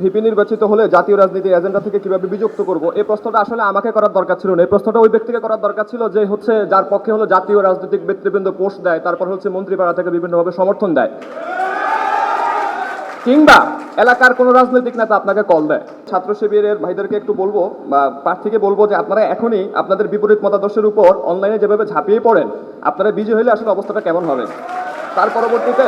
VP নির্বাচিত হলে জাতীয় রাজনীতির এজেন্ডা থেকে কীভাবে বিযুক্ত করব? এই প্রশ্নটা আসলে আমাকে করার দরকার ছিল না। এই প্রশ্নটা ওই ব্যক্তিকে করার দরকার ছিল যে হচ্ছে যার পক্ষে হলো জাতীয় রাজনৈতিক ব্যক্তিবৃন্দ পোস্ট দেয়, তারপর হচ্ছে মন্ত্রীপাড়া থেকে বিভিন্নভাবে সমর্থন দেয়। কিংবা এলাকার কোনো রাজনৈতিক নেতা আপনাকে কল দেয়। ছাত্র শিবিরের ভাইদেরকে একটু বলব, বা প্রার্থীকে বলব যে আপনারা এখনই আপনাদের বিপরীত মতাদর্শের উপর অনলাইনে যেভাবে ঝাঁপিয়ে পড়েন, আপনারা বিজয়ী হলে আসলে অবস্থাটা কেমন হবে? তার পরবর্তীতে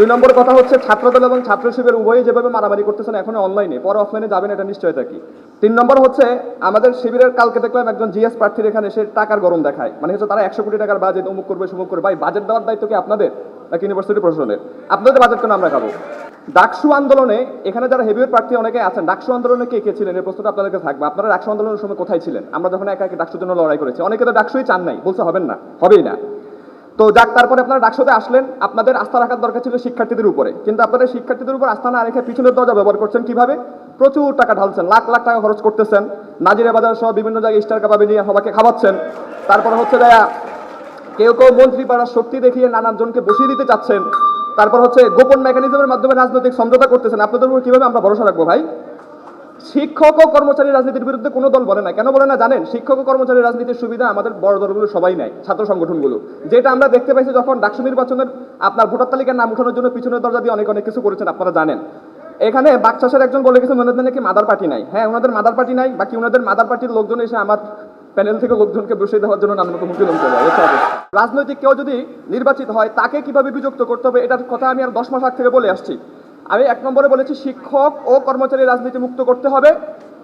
দুই নম্বর কথা হচ্ছে, ছাত্রদল এবং ছাত্র শিবির উভয়ই যেভাবে মারামারি করতেছেন এখন অনলাইনে পরে অফলাইনে যাবেন, এটা নিশ্চয়তা কি? তিন নম্বর হচ্ছে, আমাদের শিবিরের কালকে দেখলাম একজন জিএস প্রার্থীর এখানে সে টাকার গরম দেখায়। মানে হচ্ছে তারা একশো কোটি টাকার বাজেট অমুক করবে, সমুক করবে। ভাই বাজেট দেওয়ার দায়িত্ব কি আপনাদের? নাকি ইউনিভার্সিটি প্রশাসনের আপনাদের বাজেট কেন আমরা খাব? ডাকসু আন্দোলনে, এখানে যারা হেভিওয়েট প্রার্থী অনেকে আছেন, ডাকসু আন্দোলনে কে কে ছিলেন? এই প্রশ্নটা আপনাদেরকে থাকবে। আপনারা ডাকসু আন্দোলনের সময় কোথায় ছিলেন? আমরা যখন একা একা ডাকসুর জন্য লড়াই করেছি, অনেকে তো ডাকসুই চান নাই, বলছে হবেন না, হবেই না। তো যাক, তারপরে আপনারা ডাকসুতে আসলেন। আপনাদের আস্থা রাখার দরকার ছিল শিক্ষার্থীদের উপরে। কিন্তু আপনারা শিক্ষার্থীদের উপর আস্থা না রেখে পিছনের দরজা ব্যবহার করছেন কীভাবে? প্রচুর টাকা ঢালছেন, লাখ লাখ টাকা খরচ করতেছেন। নাজিরা বাজার সহ বিভিন্ন জায়গায় স্টার কাবাবে নিয়ে সবাইকে খাওয়াচ্ছেন। তারপরে হচ্ছে দেয়া কেউ কেউ মন্ত্রী পাড়ার শক্তি দেখিয়ে নানান জনকে বসিয়ে দিতে চাচ্ছেন। তারপর হচ্ছে গোপন মেকানিজমের মাধ্যমে রাজনৈতিক সমঝোতা করতেছেন। আপনাদের উপর কীভাবে আমরা ভরসা রাখব ভাই? শিক্ষক ও কর্মচারী রাজনীতির বিরুদ্ধে কোনো দল বলে না। কেন বলে না জানেন? শিক্ষক ও কর্মচারী রাজনীতির সুবিধা আমাদের বড় দলগুলো সবাই নেয়, ছাত্র সংগঠনগুলো। যেটা আমরা দেখতে পাইছি যখন ডাকসু নির্বাচনের আপনার ভোটার তালিকার নাম উঠানোর জন্য পিছনের দরজা দিয়ে অনেক অনেক কিছু করেছেন, আপনারা জানেন। এখানে বাকচাষের একজন বলে গেছেন ওনাদের নাকি মাদার পার্টি নাই? হ্যাঁ ওনাদের মাদার পার্টি নাই, বাকি ওনাদের মাদার পার্টির লোকজন এসে আমার প্যানেল থেকে লোকজনকে বসিয়ে দেওয়ার জন্য নানান রকম হুমকি ধমকি দেয়। হচ্ছে অবস্থা। রাজনৈতিক কেউ যদি নির্বাচিত হয়, তাকে কীভাবে বিযুক্ত করতে হবে, এটার কথা আমি আর দশ মাস আগ থেকে বলে আসছি। আমি এক নম্বরে বলেছি শিক্ষক ও কর্মচারী রাজনীতি মুক্ত করতে হবে।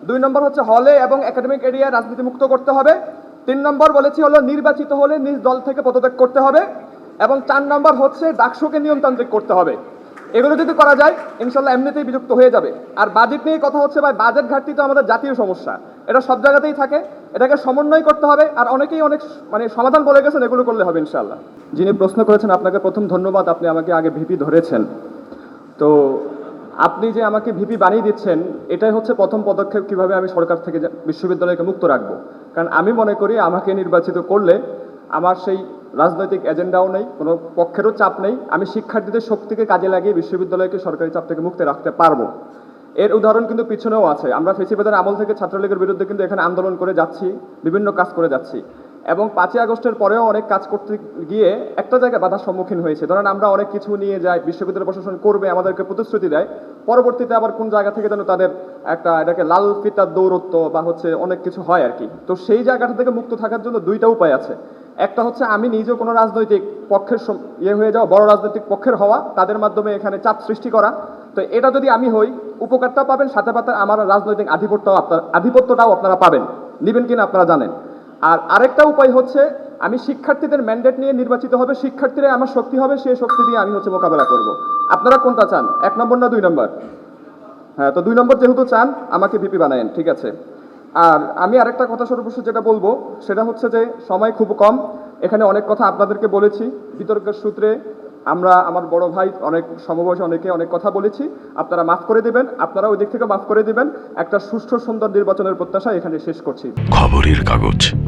দুই নম্বর হচ্ছে হলে এবং একাডেমিক এরিয়ায় রাজনীতি মুক্ত করতে হবে। তিন নম্বর বলেছি হলো নির্বাচিত হলে নিজ দল থেকে পদত্যাগ করতে হবে এবং চার নম্বর হচ্ছে ডাকসুকে নিয়মতান্ত্রিক করতে হবে। এগুলো যদি করা যায়, ইনশাল্লাহ এমনিতেই বিযুক্ত হয়ে যাবে। আর বাজেট নিয়ে কথা হচ্ছে ভাই বাজেট ঘাটতি তো আমাদের জাতীয় সমস্যা। এটা সব জায়গাতেই থাকে। এটাকে সমন্বয় করতে হবে আর অনেকেই অনেক মানে সমাধান বলে গেছেন, এগুলো করলে হবে ইনশাল্লাহ। যিনি প্রশ্ন করেছেন, আপনাকে প্রথম ধন্যবাদ, আপনি আমাকে আগে ভিপি ধরেছেন। তো আপনি যে আমাকে ভিপি বানিয়ে দিচ্ছেন, এটাই হচ্ছে প্রথম পদক্ষেপ কীভাবে আমি সরকার থেকে বিশ্ববিদ্যালয়কে মুক্ত রাখব। কারণ আমি মনে করি আমাকে নির্বাচিত করলে আমার সেই রাজনৈতিক এজেন্ডাও নেই, কোনো পক্ষেরও চাপ নেই। আমি শিক্ষার্থীদের শক্তিকে কাজে লাগিয়ে বিশ্ববিদ্যালয়কে সরকারি চাপ থেকে মুক্ত রাখতে পারব। এর উদাহরণ কিন্তু পিছনেও আছে। আমরা ফেসিবাদের আমল থেকে ছাত্রলীগের বিরুদ্ধে কিন্তু এখানে আন্দোলন করে যাচ্ছি, বিভিন্ন কাজ করে যাচ্ছি। এবং পাঁচই আগস্টের পরেও অনেক কাজ করতে গিয়ে একটা জায়গায় বাধার সম্মুখীন হয়েছে। ধরেন আমরা অনেক কিছু নিয়ে যাই, বিশ্ববিদ্যালয় প্রশাসন করবে, আমাদেরকে প্রতিশ্রুতি দেয়। পরবর্তীতে আবার কোন জায়গা থেকে যেন তাদের একটা এটাকে লাল ফিতার দৌরত্ব বা হচ্ছে অনেক কিছু হয় আর কি। তো সেই জায়গাটা থেকে মুক্ত থাকার জন্য দুইটা উপায় আছে। একটা হচ্ছে আমি নিজেও কোনো রাজনৈতিক পক্ষের ইয়ে হয়ে যাওয়া, বড় রাজনৈতিক পক্ষের হওয়া, তাদের মাধ্যমে এখানে চাপ সৃষ্টি করা। তো এটা যদি আমি হই উপকারটাও পাবেন, সাথে সাথে আমার রাজনৈতিক আধিপত্য আপনার আধিপত্যটাও আপনারা পাবেন। নেবেন কিনা আপনারা জানেন। আর আরেকটা উপায় হচ্ছে, আমি শিক্ষার্থীদের ম্যান্ডেট নিয়ে নির্বাচিত হবে শিক্ষার্থীরা আমার শক্তি হবে, সেই শক্তি দিয়ে আমি হচ্ছে মোকাবেলা করব। আপনারা কোনটা চান? এক নম্বর না দুই নম্বর? হ্যাঁ তো দুই নম্বর যেহেতু চান, আমাকে ভিপি বানায়েন, ঠিক আছে। আর আমি আরেকটা কথা সর্বশেষ যেটা বলব, সেটা হচ্ছে যে সময় খুব কম। এখানে অনেক কথা আপনাদেরকে বলেছি, বিতর্কের সূত্রে আমরা, আমার বড় ভাই, অনেক সমবয়সী অনেকে অনেক কথা বলেছি, আপনারা মাফ করে দেবেন, আপনারা ওই দিক থেকে মাফ করে দেবেন। একটা সুষ্ঠু সুন্দর নির্বাচনের প্রত্যাশা এখানে শেষ করছি। খবরের কাগজ।